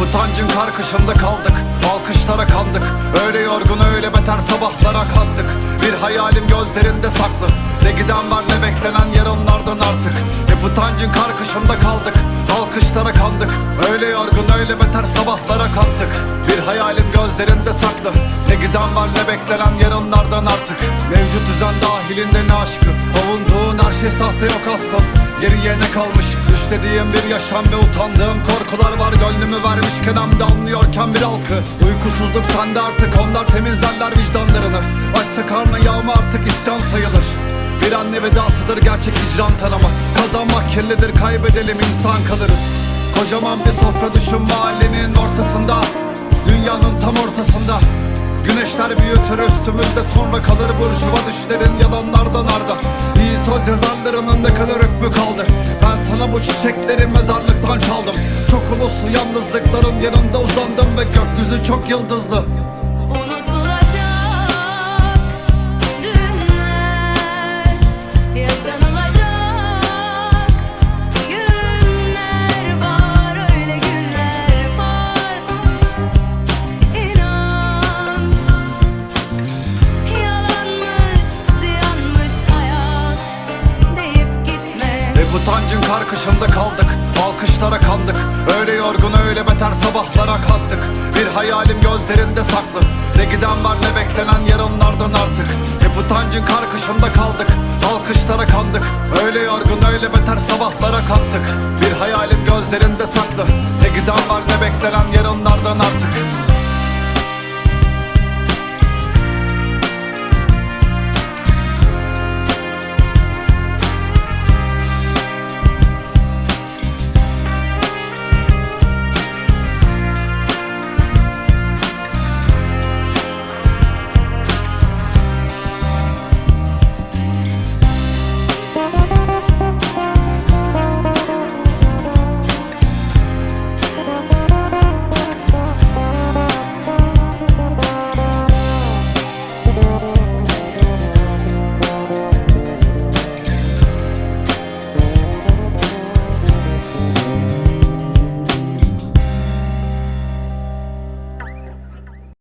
utancın karkışında kaldık. Alkışlara kandık. Öyle yorgun öyle beter sabahlara kalktık Bir hayalim gözlerinde saklı. Ne giden var ne beklenen yarınlardan artık. Hep utancın karkışında kaldık. Alkışlara kandık. Öyle yorgun öyle beter sabahlara kalktık Bir hayalim gözlerinde saklı. Ne giden var ne beklenen yarınlardan artık. Mevcut düzen dahilinde ne aşkı? Avunduğun her şey sahte yok aslan. Geriye ne kalmış Düşlediğim bir yaşam ve utandığım korkular var. Gönlümü vermişken hem de anlıyorken bir halkı. Uykusuzluk sende artık onlar temizlerler vicdanlarını. Açsa karnı yağma artık isyan sayılır. Bir anne vedasıdır gerçek hicran tanımı Kazanmak kirlidir kaybedelim insan kalırız. Kocaman bir sofra düşün mahallenin ortasında. Dünyanın tam ortasında. Güneşler büyütür üstümüzde sonra kalır. Burjuva düşlerin yalanlardan arda. İyi söz yazarlarının ne kadar hükmü kaldı bu çiçekleri mezarlıktan çaldım. Çok uluslu yalnızlıkların yanında uzandım ve gökyüzü çok yıldızlı utancın karkışında kaldık Alkışlara kandık. Öyle yorgun öyle beter sabahlara kalktık Bir hayalim gözlerinde saklı. Ne giden var ne beklenen yarınlardan artık. Hep utancın karkışında kaldık Alkışlara